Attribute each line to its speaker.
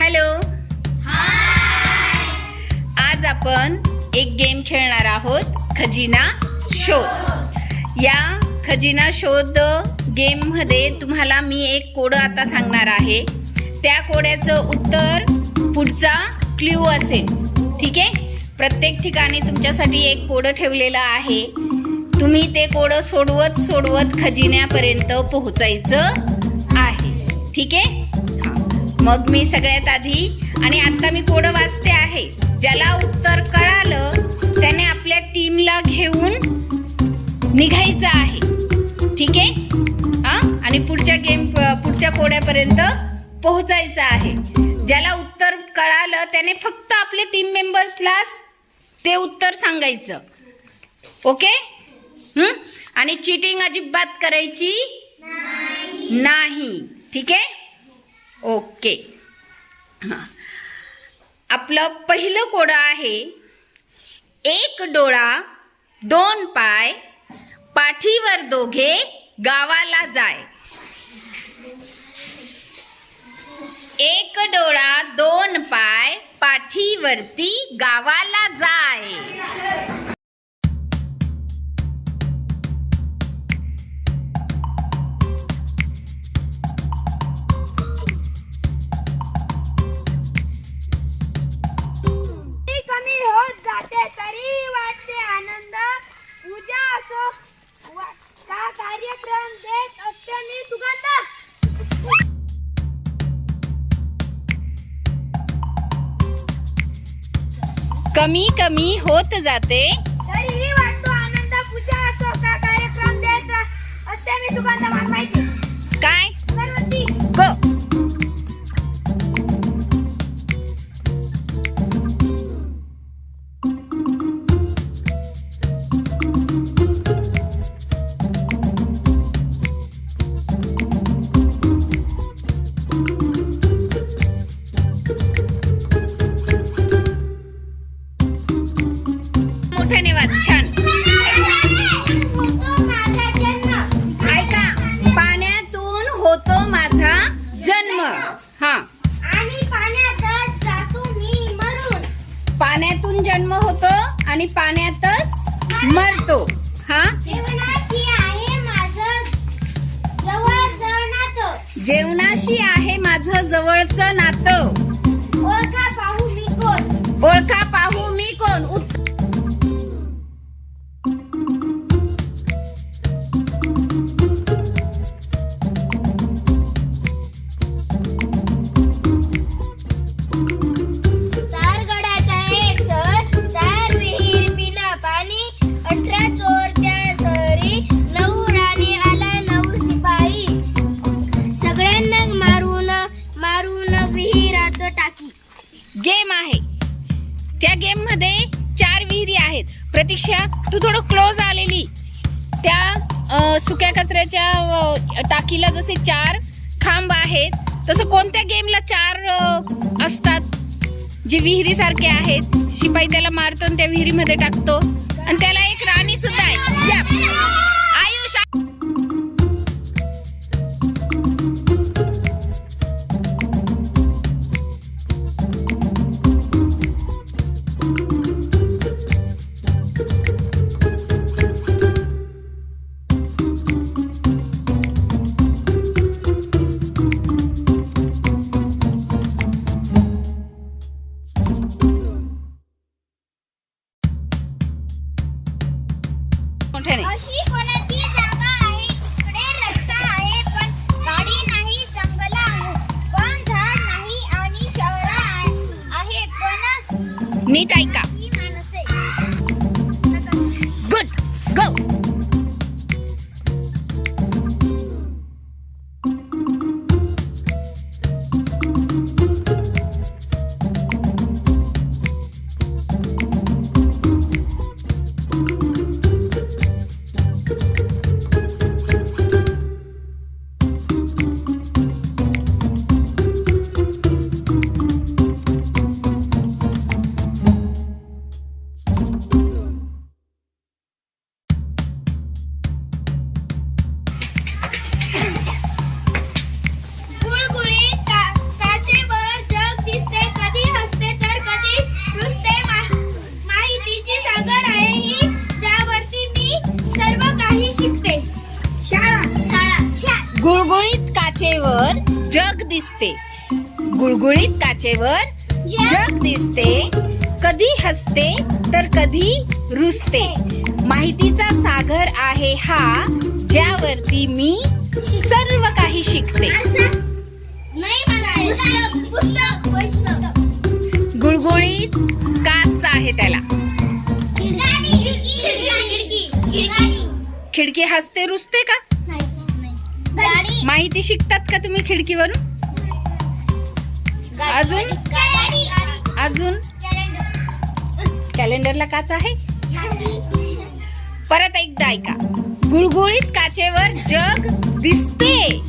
Speaker 1: Hello. आज आपण एक गेम खेळणार आहोत खजिना शोध या खजिना शोध गेममध्ये तुम्हाला मी एक कोड आता सांगणार आहे. त्या कोड्याचं उत्तर पुढचा क्ल्यू असेल. ठीक आहे? प्रत्येक ठिकाणी तुमच्यासाठी एक कोड ठेवलेलं आहे. तुम्ही ते कोड सोडवत सोडवत खजिन्यापर्यंत पोहोचायचं आहे. ठीक आहे? मग मी सगळ्यात आधी आणि आता मी कोडं वाचते आहे. ज्याला उत्तर कळालं त्याने आपल्या टीमला घेऊन निघायचं आहे. ठीक आहे? हा? आणि पुढच्या गेम पुढच्या कोड्यापर्यंत पोहोचायचं आहे. ज्याला उत्तर कळालं त्याने फक्त आपल्या टीम मेंबर्सला ते उत्तर सांगायचं. ओके? आणि चिटिंग अजिबात करायची नाही. ठीक आहे? ओके हां. आपलं पहिलं कोडं आहे एक डोळा दोन पाय पाठीवर दोघे गावाला जाय. एक डोळा दोन पाय पाठीवरती गावाला जाय.
Speaker 2: कमी
Speaker 1: कमी होत जाते.
Speaker 2: तरीही वाटतो आनंद पूजा असो का कार्यक्रम देत असते मी सुगंध माहिती.
Speaker 1: काय?
Speaker 2: अगरबत्ती
Speaker 1: ऐका पाण्यातून होतो माझा जन्म. हा.
Speaker 2: आणि पाण्यातच जातो मी मरून.
Speaker 1: पाण्यातून जन्म होतो आणि पाण्यातच मरतो. हा?
Speaker 2: आहे माझं
Speaker 1: जेवणाशी आहे माझं जवळचं नातं.
Speaker 2: ओळखा पाहू मी कोण?
Speaker 1: ओळखा गेम आहे. त्या गेममध्ये चार विहिरी आहेत. प्रतीक्षा तू थोडं क्लोज आलेली. त्या सुक्या कचऱ्याच्या टाकीला जसे चार खांब आहेत तसं कोणत्या गेमला चार असतात? जे विहिरीसारखे आहेत. शिपाई त्याला मारतो आणि त्या विहिरीमध्ये टाकतो. आणि त्याला एक राणी सुद्धा आहे
Speaker 2: अशी कोणती जागा आहे? तिकडे रस्ता आहे पण गाडी नाही जंगल आहे. पण झाड नाही आणि शहर आहे पण
Speaker 1: नीट ऐका. दिसते. गुळगुळीत काचेवर जग दिसते. कधी हसते तर कधी रुसते. माहितीचा सागर आहे हा ज्यावरती मी सर्व काही शिकते. गुळगुळीत काच आहे त्याला. खिडकी हसते रुसते का? माहिती शिकतात का तुम्ही खिडकीवरून? अजून? अजून? कॅलेंडरला काच आहे? परत एकदा ऐका. गुळगुळीत काचेवर जग दिसते.